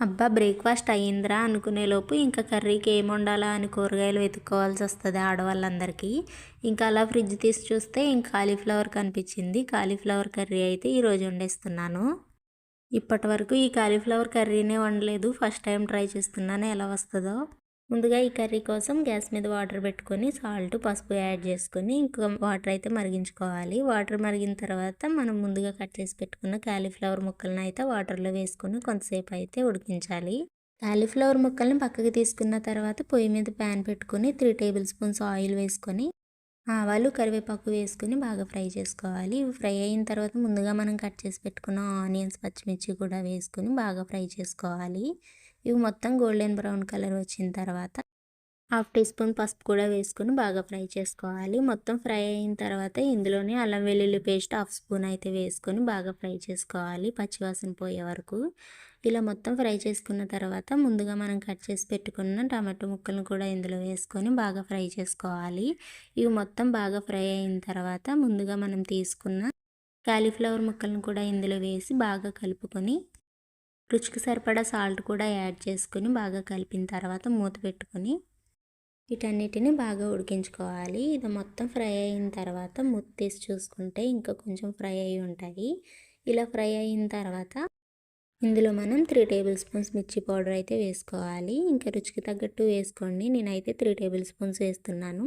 అబ్బా బ్రేక్ఫాస్ట్ అయ్యిందిరా అనుకునేలోపు ఇంకా కర్రీకి ఏం వండాలా అని కూరగాయలు వెతుక్కోవాల్సి వస్తుంది ఆడవాళ్ళందరికీ. ఇంకా అలా ఫ్రిడ్జ్ తీసి చూస్తే ఇంకా కాలీఫ్లవర్ కనిపించింది. కాలీఫ్లవర్ కర్రీ అయితే ఈరోజు వండేస్తున్నాను. ఇప్పటి వరకు ఈ కాలీఫ్లవర్ కర్రీనే వండలేదు. ఫస్ట్ టైం ట్రై చేస్తున్నాను. ఎలా వస్తుందో. ముందుగా ఈ కర్రీ కోసం గ్యాస్ మీద వాటర్ పెట్టుకొని సాల్ట్ పసుపు యాడ్ చేసుకొని ఇంకా వాటర్ అయితే మరిగించుకోవాలి. వాటర్ మరిగిన తర్వాత మనం ముందుగా కట్ చేసి పెట్టుకున్న కాలీఫ్లవర్ ముక్కలను అయితే వాటర్లో వేసుకొని కొంతసేపు అయితే ఉడికించాలి. కాలీఫ్లవర్ ముక్కల్ని పక్కకి తీసుకున్న తర్వాత పొయ్యి మీద ప్యాన్ పెట్టుకొని త్రీ టేబుల్ స్పూన్స్ ఆయిల్ వేసుకొని ఆవాలు కరివేపాకు వేసుకొని బాగా ఫ్రై చేసుకోవాలి. ఇవి ఫ్రై అయిన తర్వాత ముందుగా మనం కట్ చేసి పెట్టుకున్న ఆనియన్స్ పచ్చిమిర్చి కూడా వేసుకొని బాగా ఫ్రై చేసుకోవాలి. ఇవి మొత్తం గోల్డెన్ బ్రౌన్ కలర్ వచ్చిన తర్వాత హాఫ్ టీ స్పూన్ పసుపు కూడా వేసుకొని బాగా ఫ్రై చేసుకోవాలి. మొత్తం ఫ్రై అయిన తర్వాత ఇందులోనే అల్లం వెల్లుల్లి పేస్ట్ హాఫ్ స్పూన్ అయితే వేసుకొని బాగా ఫ్రై చేసుకోవాలి పచ్చివాసన పోయే వరకు. ఇలా మొత్తం ఫ్రై చేసుకున్న తర్వాత ముందుగా మనం కట్ చేసి పెట్టుకున్న టమాటో ముక్కలను కూడా ఇందులో వేసుకొని బాగా ఫ్రై చేసుకోవాలి. ఇవి మొత్తం బాగా ఫ్రై అయిన తర్వాత ముందుగా మనం తీసుకున్న కాలీఫ్లవర్ ముక్కలను కూడా ఇందులో వేసి బాగా కలుపుకొని రుచికి సరిపడా సాల్ట్ కూడా యాడ్ చేసుకొని బాగా కలిపిన తర్వాత మూత పెట్టుకొని వీటన్నిటిని బాగా ఉడికించుకోవాలి. ఇది మొత్తం ఫ్రై అయిన తర్వాత మూత తీసి చూసుకుంటే ఇంకా కొంచెం ఫ్రై అయి ఉంటాయి. ఇలా ఫ్రై అయిన తర్వాత ఇందులో మనం త్రీ టేబుల్ స్పూన్స్ మిర్చి పౌడర్ అయితే వేసుకోవాలి. ఇంకా రుచికి తగ్గట్టు వేసుకోండి. నేనైతే త్రీ టేబుల్ స్పూన్స్ వేస్తున్నాను.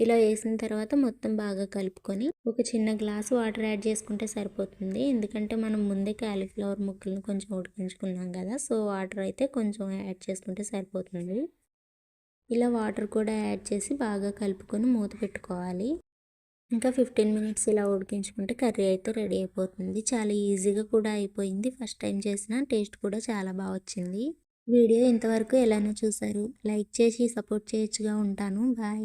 ఇలా వేసిన తర్వాత మొత్తం బాగా కలుపుకొని ఒక చిన్న గ్లాస్ వాటర్ యాడ్ చేసుకుంటే సరిపోతుంది. ఎందుకంటే మనం ముందే క్యాలీఫ్లవర్ ముక్కలను కొంచెం ఉడికించుకున్నాం కదా సో వాటర్ అయితే కొంచెం యాడ్ చేసుకుంటే సరిపోతుంది. ఇలా వాటర్ కూడా యాడ్ చేసి బాగా కలుపుకొని మూత పెట్టుకోవాలి. ఇంకా ఫిఫ్టీన్ మినిట్స్ ఇలా ఉడికించుకుంటే కర్రీ అయితే రెడీ అయిపోతుంది. చాలా ఈజీగా కూడా అయిపోయింది. ఫస్ట్ టైం చేసిన టేస్ట్ కూడా చాలా బాగా వచ్చింది. వీడియో ఇంతవరకు ఎలానో చూసారు లైక్ చేసి సపోర్ట్ చేయొచ్చుగా ఉంటాను. బాయ్.